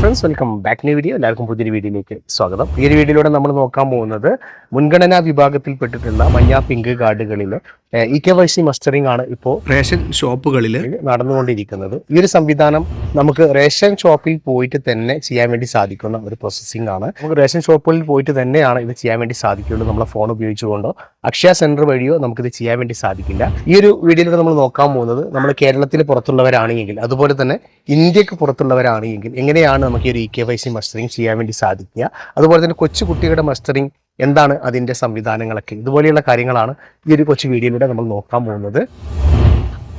Friends welcome back new video എല്ലാവർക്കും പുതിയൊരു വീഡിയോയിലേക്ക് സ്വാഗതം. ഈ ഒരു വീഡിയോയിലൂടെ നമ്മൾ നോക്കാൻ പോകുന്നത് മുൻഗണനാ വിഭാഗത്തിൽ പെട്ടിട്ടുള്ള മഞ്ഞ pink കാർഡുകളിൽ E K Y C mustering ആണ് ഇപ്പോൾ റേഷൻ ഷോപ്പുകളിൽ നടന്നുകൊണ്ടിരിക്കുന്നത്. ഈ ഒരു സംവിധാനം നമുക്ക് റേഷൻ ഷോപ്പിൽ പോയിട്ട് തന്നെ ചെയ്യാൻ വേണ്ടി സാധിക്കുന്ന ഒരു പ്രോസസ്സിംഗ് ആണ്. നമുക്ക് റേഷൻ ഷോപ്പുകളിൽ പോയിട്ട് തന്നെയാണ് ഇത് ചെയ്യാൻ വേണ്ടി സാധിക്കുള്ളൂ നമ്മളെ ഫോൺ ഉപയോഗിച്ചുകൊണ്ടോ അക്ഷയ സെന്റർ വഴിയോ നമുക്കിത് ചെയ്യാൻ വേണ്ടി സാധിക്കില്ല. ഈ ഒരു വീഡിയോയിൽ നമ്മൾ നോക്കാൻ പോകുന്നത് നമ്മൾ കേരളത്തിൽ പുറത്തുള്ളവരാണെങ്കിൽ അതുപോലെ തന്നെ ഇന്ത്യയ്ക്ക് പുറത്തുള്ളവരാണെങ്കിൽ എങ്ങനെയാണ് നമുക്ക് ഈ ഒരു E K Y C mustering ചെയ്യാൻ വേണ്ടി സാധിക്കുക? അതുപോലെ തന്നെ കൊച്ചു കുട്ടികളുടെ മസ്റ്ററിംഗ് എന്താണ് അതിന്റെ സംവിധാനങ്ങളൊക്കെ? ഇതുപോലെയുള്ള കാര്യങ്ങളാണ് ഈ ഒരു കൊച്ചു വീഡിയോയിലൂടെ നമ്മൾ നോക്കാൻ പോകുന്നത്.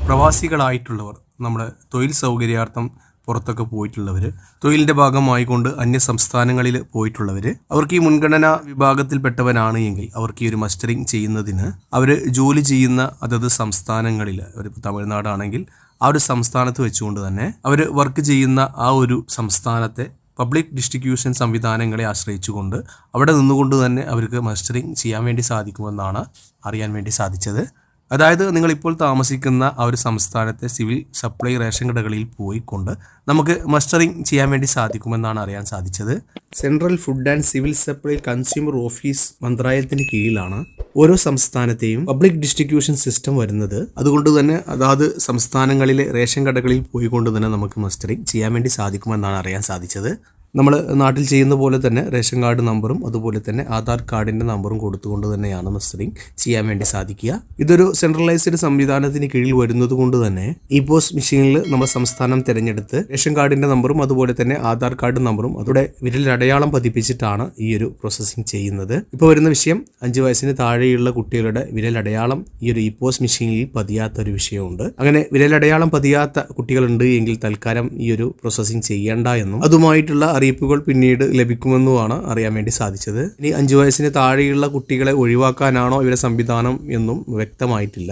പ്രവാസികളായിട്ടുള്ളവർ നമ്മുടെ തൊഴിൽ സൗകര്യാർത്ഥം പുറത്തൊക്കെ പോയിട്ടുള്ളവർ തൊഴിലിന്റെ ഭാഗമായിക്കൊണ്ട് അന്യ സംസ്ഥാനങ്ങളിൽ പോയിട്ടുള്ളവർ അവർക്ക് ഈ മുൻഗണനാ വിഭാഗത്തിൽപ്പെട്ടവരാണ് എങ്കിൽ അവർക്ക് ഈ ഒരു മസ്റ്ററിങ് ചെയ്യുന്നതിന് അവർ ജോലി ചെയ്യുന്ന അതത് സംസ്ഥാനങ്ങളിൽ അവരിപ്പോൾ തമിഴ്നാടാണെങ്കിൽ ആ ഒരു സംസ്ഥാനത്ത് വെച്ചുകൊണ്ട് തന്നെ അവർ വർക്ക് ചെയ്യുന്ന ആ ഒരു സംസ്ഥാനത്തെ പബ്ലിക് ഡിസ്ട്രിബ്യൂഷൻ സംവിധാനങ്ങളെ ആശ്രയിച്ചുകൊണ്ട് അവിടെ നിന്നുകൊണ്ട് തന്നെ അവർക്ക് മസ്റ്ററിങ് ചെയ്യാൻ വേണ്ടി സാധിക്കുമെന്നാണ് അറിയാൻ വേണ്ടി സാധിച്ചത്. അതായത് നിങ്ങളിപ്പോൾ താമസിക്കുന്ന ആ ഒരു സംസ്ഥാനത്തെ സിവിൽ സപ്ലൈ റേഷൻ കടകളിൽ പോയിക്കൊണ്ട് നമുക്ക് മസ്റ്ററിങ് ചെയ്യാൻ വേണ്ടി സാധിക്കുമെന്നാണ് അറിയാൻ സാധിച്ചത്. Central food and civil supply consumer office മന്ത്രാലയത്തിന് കീഴിലാണ് ഓരോ സംസ്ഥാനത്തെയും പബ്ലിക് ഡിസ്ട്രിബ്യൂഷൻ സിസ്റ്റം വരുന്നത്. അതുകൊണ്ട് തന്നെ അതാത് സംസ്ഥാനങ്ങളിലെ റേഷൻ കടകളിൽ പോയിക്കൊണ്ട് തന്നെ നമുക്ക് മസ്റ്ററിങ് ചെയ്യാൻ വേണ്ടി സാധിക്കുമെന്നാണ് അറിയാൻ സാധിച്ചത്. നമ്മൾ നാട്ടിൽ ചെയ്യുന്ന പോലെ തന്നെ റേഷൻ കാർഡ് നമ്പറും അതുപോലെ തന്നെ ആധാർ കാർഡിന്റെ നമ്പറും കൊടുത്തുകൊണ്ട് തന്നെയാണ് മസ്റ്ററിങ് ചെയ്യാൻ വേണ്ടി സാധിക്കുക. ഇതൊരു സെൻട്രലൈസ്ഡ് സംവിധാനത്തിന് കീഴിൽ വരുന്നത് കൊണ്ട് തന്നെ ഇ പോസ്റ്റ് മെഷീനിൽ നമ്മൾ സംസ്ഥാനം തിരഞ്ഞെടുത്ത് റേഷൻ കാർഡിന്റെ നമ്പറും അതുപോലെ തന്നെ ആധാർ കാർഡ് നമ്പറും അതോടെ വിരൽ അടയാളം പതിപ്പിച്ചിട്ടാണ് ഈ ഒരു പ്രോസസ്സിംഗ് ചെയ്യുന്നത്. ഇപ്പോൾ വരുന്ന വിഷയം അഞ്ച് വയസ്സിന് താഴെയുള്ള കുട്ടികളുടെ വിരലടയാളം ഈ ഒരു ഇ പോസ്റ്റ് മെഷീനിൽ പതിയാത്ത ഒരു വിഷയമുണ്ട്. അങ്ങനെ വിരൽ അടയാളം പതിയാത്ത കുട്ടികളുണ്ട് എങ്കിൽ തൽക്കാലം ഈ ഒരു പ്രോസസ്സിംഗ് ചെയ്യേണ്ട എന്നും അതുമായിട്ടുള്ള അറിയിപ്പുകൾ പിന്നീട് ലഭിക്കുമെന്നുമാണ് അറിയാൻ വേണ്ടി സാധിച്ചത്. ഇനി അഞ്ചു വയസ്സിന് താഴെയുള്ള കുട്ടികളെ ഒഴിവാക്കാനാണോ ഇവരെ സംവിധാനം എന്നും വ്യക്തമായിട്ടില്ല.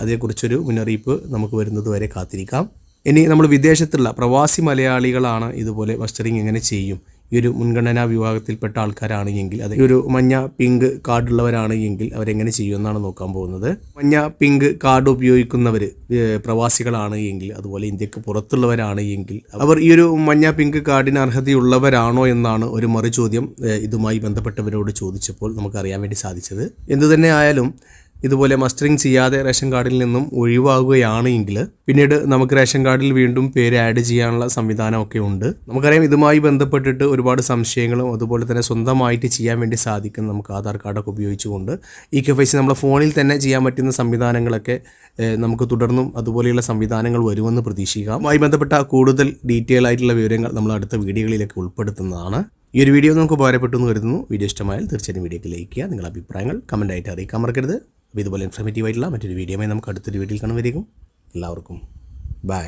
അതേക്കുറിച്ചൊരു മുന്നറിയിപ്പ് നമുക്ക് വരുന്നത് വരെ കാത്തിരിക്കാം. ഇനി നമ്മൾ വിദേശത്തുള്ള പ്രവാസി മലയാളികളാണ് ഇതുപോലെ മസ്റ്ററിങ് എങ്ങനെ ചെയ്യും? ഈ ഒരു മുൻഗണനാ വിഭാഗത്തിൽപ്പെട്ട ആൾക്കാരാണ് എങ്കിൽ അത് ഒരു മഞ്ഞ പിങ്ക് കാർഡുള്ളവരാണ് എങ്കിൽ അവരെങ്ങനെ ചെയ്യുമെന്നാണ് നോക്കാൻ പോകുന്നത്. മഞ്ഞ പിങ്ക് കാർഡ് ഉപയോഗിക്കുന്നവർ പ്രവാസികളാണ് എങ്കിൽ അതുപോലെ ഇന്ത്യയ്ക്ക് പുറത്തുള്ളവരാണ് എങ്കിൽ അവർ ഈ ഒരു മഞ്ഞ പിങ്ക് കാർഡിന് അർഹതയുള്ളവരാണോ എന്നാണ് ഒരു മറു ചോദ്യം ഇതുമായി ബന്ധപ്പെട്ടവരോട് ചോദിച്ചപ്പോൾ നമുക്ക് അറിയാൻ വേണ്ടി സാധിച്ചത്. എന്തു തന്നെ ആയാലും ഇതുപോലെ മസ്റ്ററിങ് ചെയ്യാതെ റേഷൻ കാർഡിൽ നിന്നും ഒഴിവാകുകയാണ് എങ്കിൽ പിന്നീട് നമുക്ക് റേഷൻ കാർഡിൽ വീണ്ടും പേര് ആഡ് ചെയ്യാനുള്ള സംവിധാനമൊക്കെ ഉണ്ട്. നമുക്കറിയാം ഇതുമായി ബന്ധപ്പെട്ടിട്ട് ഒരുപാട് സംശയങ്ങളും അതുപോലെ തന്നെ സ്വന്തമായിട്ട് ചെയ്യാൻ വേണ്ടി സാധിക്കും നമുക്ക് ആധാർ കാർഡൊക്കെ ഉപയോഗിച്ചുകൊണ്ട് ഈ കെ ഫൈസി നമ്മളെ ഫോണിൽ തന്നെ ചെയ്യാൻ പറ്റുന്ന സംവിധാനങ്ങളൊക്കെ നമുക്ക് തുടർന്നും അതുപോലെയുള്ള സംവിധാനങ്ങൾ വരുമെന്ന് പ്രതീക്ഷിക്കാം. അതുമായി ബന്ധപ്പെട്ട കൂടുതൽ ഡീറ്റെയിൽ ആയിട്ടുള്ള വിവരങ്ങൾ നമ്മൾ അടുത്ത വീഡിയോകളിലേക്ക് ഉൾപ്പെടുത്തുന്നതാണ്. ഈ ഒരു വീഡിയോ നമുക്ക് ഉപകാരപ്പെട്ടു എന്ന് കരുതുന്നു. വീഡിയോ ഇഷ്ടമായാൽ തീർച്ചയായും വീഡിയോക്ക് ലൈക്ക് ചെയ്യുക. നിങ്ങളുടെ അഭിപ്രായങ്ങൾ കമന്റായിട്ട് അറിയിക്കാൻ മറക്കരുത്. അപ്പോൾ ഇതുപോലെ ഇൻഫർമേറ്റീവ് ആയിട്ടുള്ള മറ്റൊരു വീഡിയോയുമായി നമുക്ക് അടുത്തൊരു വീഡിയോയിൽ കാണുമായിരിക്കും എല്ലാവർക്കും ബൈ